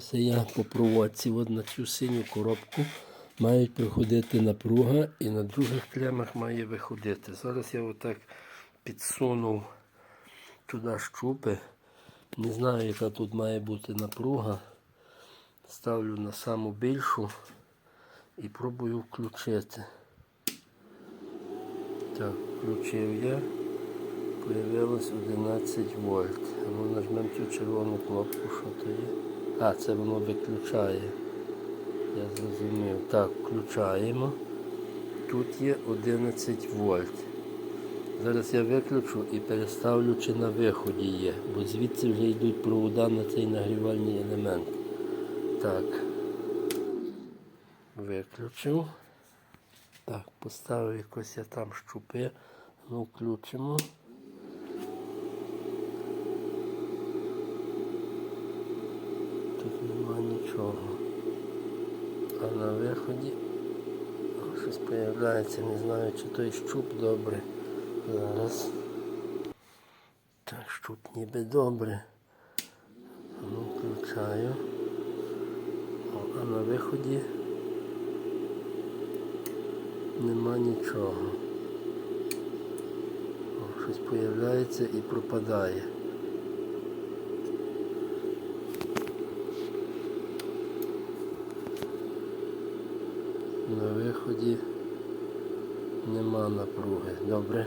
Це я по проводці от на цю синю коробку мають приходити напруга і на других клемах має виходити. Зараз я отак підсунув туди щупи. Не знаю, яка тут має бути напруга. Ставлю на саму більшу і пробую включити. Так, включив я. Появилось 11 вольт. Ми нажмемо цю червону кнопку, що то є. А, це воно виключає. Я зрозумів. Так, включаємо. Тут є 11 вольт. Зараз я виключу і переставлю, чи на виході є, бо звідси вже йдуть провода на цей нагрівальний елемент. Так. Виключив. Так, поставив якось я там щупи. Ну, включимо. Тут нема нічого. А на виході щось появляється, не знаю, чи той щуп добре. Зараз. Так, щуп ніби добре. Ну, включаю. О, а на виході нема нічого. О, щось появляється і пропадає. На виході нема напруги. Добре.